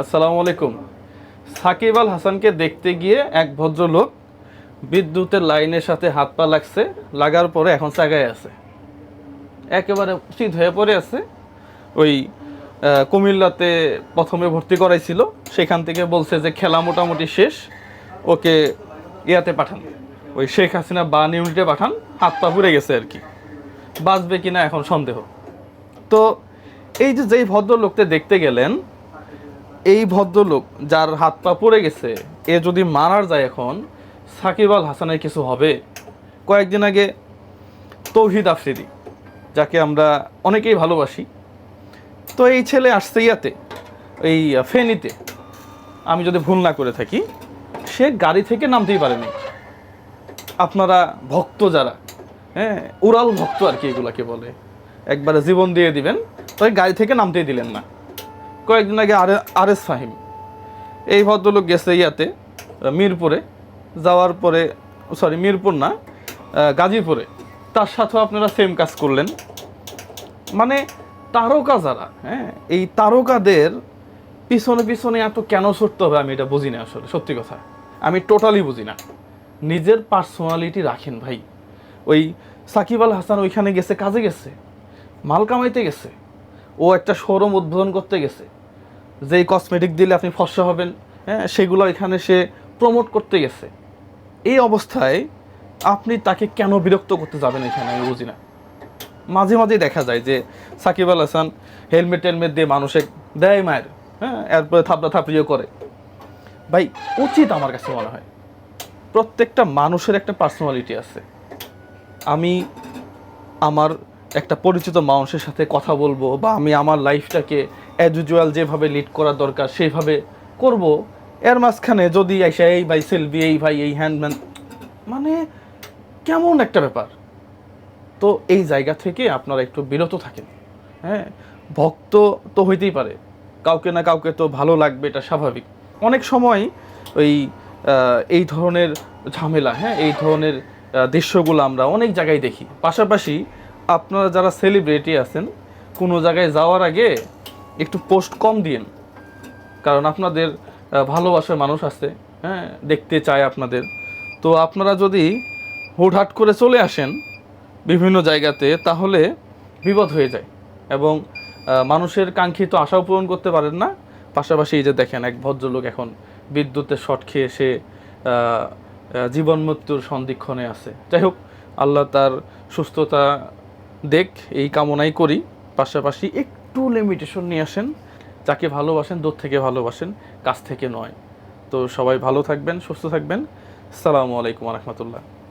আসসালামু আলাইকুম। সাকিব আল হাসানকে দেখতে গিয়ে এক ভদ্রলোক বিদ্যুতের লাইনের সাথে হাত পা লাগছে, লাগার পরে এখন জায়গায় আছে। একেবারে উচিত হয়ে পড়ে আছে। ওই কুমিল্লাতে প্রথমে ভর্তি করাইছিল, সেখান থেকে বলছে যে খেলা মোটামুটি শেষ, ওকে ইয়াতে পাঠান। ওই শেখ হাসিনা বান ইউনিটে পাঠান, হাত পা পুড়ে গেছে আর কি। বাঁচবে কিনা এখন সন্দেহ। তো এই যে যেই ভদ্রলোককে দেখতে গেলেন এই ভদ্রলোক যার হাত পা পড়ে গেছে, এ যদি মারার যায় এখন, সাকিব আল হাসানের কিছু হবে। কয়েকদিন আগে তৌহিদ আফ্রিদি, যাকে আমরা অনেকেই ভালোবাসি, তো এই ছেলে আসছে ইয়াতে, এই ফেনীতে। আমি যদি ভুল না করে থাকি, সে গাড়ি থেকে নামতেই পারেনি। আপনারা ভক্ত যারা হ্যাঁ উড়াল ভক্ত আর কি এগুলাকে বলে। একবারে জীবন দিয়ে দিবেন তাই গাড়ি থেকে নামতেই দিলেন না। কয়েকদিন আগে আর আর এস ফাহিম এই ভদ্রলোক গেছে ইয়াতে মিরপুরে, যাওয়ার পরে সরি মিরপুর না গাজীপুরে। তার সাথেও আপনারা সেম কাজ করলেন। মানে তারকা যারা হ্যাঁ এই তারকাদের পিছনে পিছনে এত কেন ছুটতে হবে আমি এটা বুঝি না আসলে, সত্যি কথা। আমি টোটালি বুঝি না। নিজের পার্সোনালিটি রাখেন ভাই। ওই সাকিব আল হাসান ওইখানে গেছে, কাজে গেছে, মাল কামাইতে গেছে। ও একটা শোরুম উদ্বোধন করতে গেছে। যেই কসমেটিক দিলে আপনি ফর্সা হবেন হ্যাঁ সেগুলো এখানে সে প্রমোট করতে গেছে। এই অবস্থায় আপনি তাকে কেন বিরক্ত করতে যাবেন এখানে, আমি বুঝি না। মাঝে মাঝে দেখা যায় যে সাকিব আল হাসান হেলমেট টেলমেট দিয়ে মানুষে দেয় মায়ের হ্যাঁ এরপরে থাপড়া থাপড়িও করে। ভাই, উচিত আমার কাছে মনে হয় প্রত্যেকটা মানুষের একটা পার্সোনালিটি আছে। আমি আমার একটা পরিচিত মানুষের সাথে কথা বলব বা আমি আমার লাইফটাকে অ্যাজ ইউজুয়াল যেভাবে লিড করা দরকার সেইভাবে করব। এর মাঝখানে যদি এসে এই ভাই সেলফি এই ভাই, এই হ্যান্ডম্যান মানে কেমন একটা ব্যাপার। তো এই জায়গা থেকে আপনারা একটু বিরত থাকেন। হ্যাঁ ভক্ত তো হইতেই পারে। কাউকে না কাউকে তো ভালো লাগবে, এটা স্বাভাবিক। অনেক সময় ওই এই ধরনের ঝামেলা হ্যাঁ এই ধরনের দৃশ্যগুলো আমরা অনেক জায়গায় দেখি। পাশাপাশি আপনারা যারা সেলিব্রিটি আছেন, কোনো জায়গায় যাওয়ার আগে একটু পোস্ট কম দিন কারণ আপনাদের ভালোবাসার মানুষ আছে হ্যাঁ দেখতে চায় আপনাদের। তো আপনারা যদি হুটহাট করে চলে আসেন বিভিন্ন জায়গাতে, তাহলে বিপদ হয়ে যায়। এবং মানুষের কাঙ্ক্ষিত আশাও পূরণ করতে পারেন না। পাশাপাশি এই যে দেখেন, এক ভদ্রলোক এখন বিদ্যুতের শট খেয়ে সে জীবন মৃত্যুর সন্ধিক্ষণে আছে। যাই হোক, আল্লাহ তার সুস্থতা দেখ, এই কামনাই করি। পাশাপাশি একটু লিমিটেশন নিয়ে আসেন। যাকে ভালোবাসেন, দূর থেকে ভালোবাসেন, কাছ থেকে নয়। তো সবাই ভালো থাকবেন, সুস্থ থাকবেন। সালামু আলাইকুম রহমতুল্লাহ।